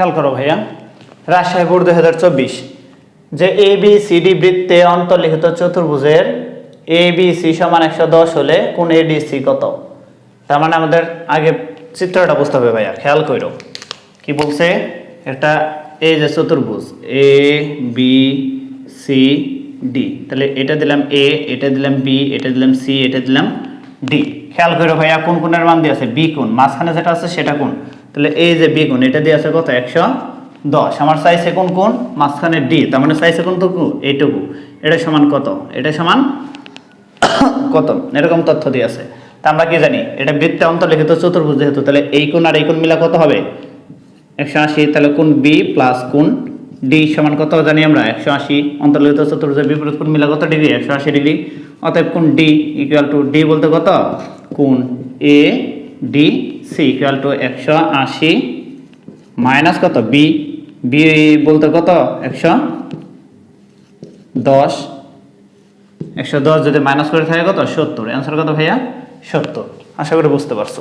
খেয়াল করো ভাইয়া। রাজশাহী বোর্ড দুই হাজার চব্বিশ। যে এ বি সি ডি বৃত্তে অন্তর্লিখিত চতুর্ভুজের এ বি সি সমান একশো দশ হলে কোন এ ডি সি কত? তার মানে আমাদের আগে চিত্রটা বুঝতে হবে ভাইয়া, খেয়াল করো কি বলছে? এটা এই যে চতুর্ভুজ এ বি সি ডি তাহলে এটা দিলাম এ এটা দিলাম বি এটা দিলাম সি এটা দিলাম ডি খেয়াল করে ভাইয়া, কোন কোনের মান দিয়ে আছে? বি কোন মাঝখানে যেটা আছে সেটা কোন তাহলে এই যে বি কোন এটা দিয়ে আছে কত? একশো দশ। আমার চাইছে কোন কোন মাঝখানে ডি তার মানে চাইছে কোন টুকু? এইটুকু। এটা সমান কত? এটা সমান কত? এরকম তথ্য দিয়ে আছে। তা আমরা কি জানি? এটা বৃত্তে অন্তর্লিখিত চতুর্ভুজ যেহেতু, তাহলে এই কোণ আর এই কোণ মিলা কত হবে? একশো আশি। তাহলে কোন বি প্লাস কোন ডি সমান কত জানি আমরা? একশো আশি। অন্তর্লিখিত চতুর্ভুজের বিপরীত কোণ মিলা কত ডিগ্রি? একশো আশি ডিগ্রি। অতএব কোন ডি ইকুয়াল টু ডি বলতে কত? কোন A D C equal to একশো আশি মাইনাস কত? বি বি বলতে কত? একশো দশ। একশো দশ যদি মাইনাস করে থাকে কত? সত্তর। অ্যান্সার কত ভাইয়া? সত্তর। আশা করি বুঝতে পারছ।